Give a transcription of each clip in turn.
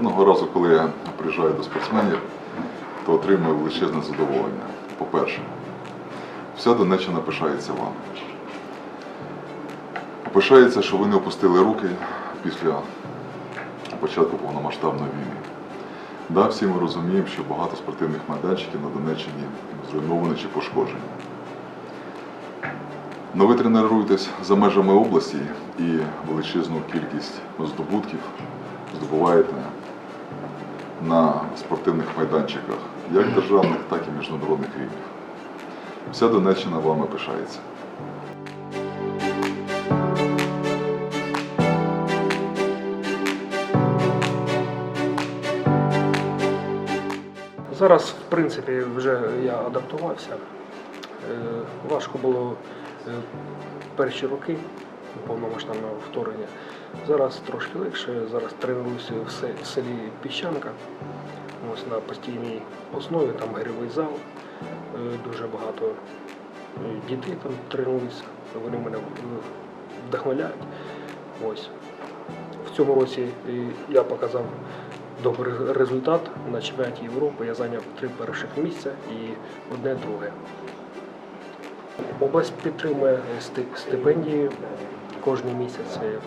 Кожного разу, коли я приїжджаю до спортсменів, то отримую величезне задоволення. По-перше, вся Донеччина пишається вами. Пишається, що ви не опустили руки після початку повномасштабної війни. Да, всі ми розуміємо, що багато спортивних майданчиків на Донеччині зруйновані чи пошкоджені. Но ви тренуєтесь за межами області і величезну кількість здобутків здобуваєте на спортивних майданчиках, як державних, так і міжнародних рівнів. Вся Донеччина вами пишається. Зараз, в принципі, вже я адаптувався. Е, Важко було е, перші роки повномасштабного вторгнення. Зараз трошки легше. Зараз тренуюся в селі Піщанка. Ось на постійній основі, там гривий зал. Е, Дуже багато е, дітей там тренуються. Вони мене е, вдохновляють. Ось. В цьому році я показав добрий результат на чемпіонаті Європи. Я зайняв три перших місця і одне друге. Область підтримує сти- стипендії. Кожен місяць е,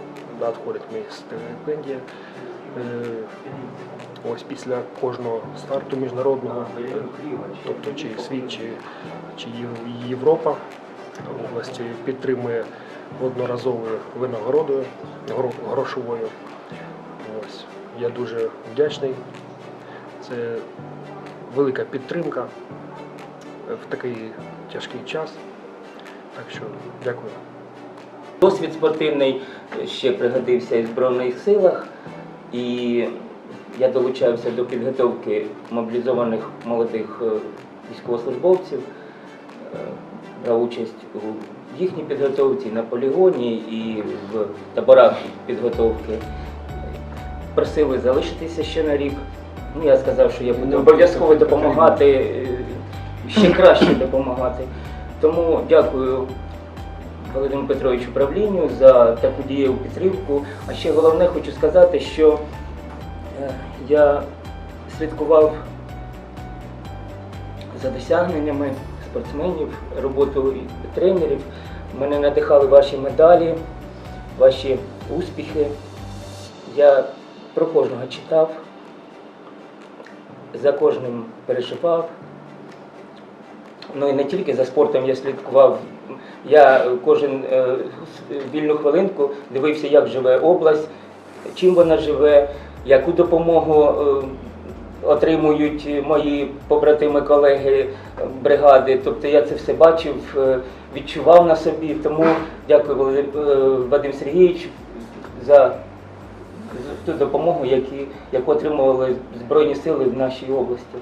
надходить мені стипендія. Е, Ось після кожного старту міжнародного, е, тобто чи світ, чи, чи Європа, область підтримує одноразовою винагородою грошовою. Ось. Я дуже вдячний. Це велика підтримка в такий тяжкий час. Так що дякую. Досвід спортивний ще пригодився і в Збройних силах, і я долучався до підготовки мобілізованих молодих е, військовослужбовців, Е, брав участь у їхній підготовці на полігоні і в таборах підготовки. Просили залишитися ще на рік. Ну, я сказав, що я буду обов'язково допомагати, е, ще краще допомагати. Тому дякую Володимиру Петровичу правлінню за таку дієву підтримку. А ще головне хочу сказати, що е, я слідкував за досягненнями спортсменів, роботою тренерів. Мене надихали ваші медалі, ваші успіхи. Я про кожного читав, за кожним переживав. Ну і не тільки за спортом я слідкував. Я кожен е, вільну хвилинку дивився, як живе область, чим вона живе, яку допомогу е, отримують мої побратими, колеги е, бригади. Тобто я це все бачив, е, відчував на собі. Тому дякую е, Вадим Сергійович за ту допомогу, яку отримували Збройні сили в нашій області.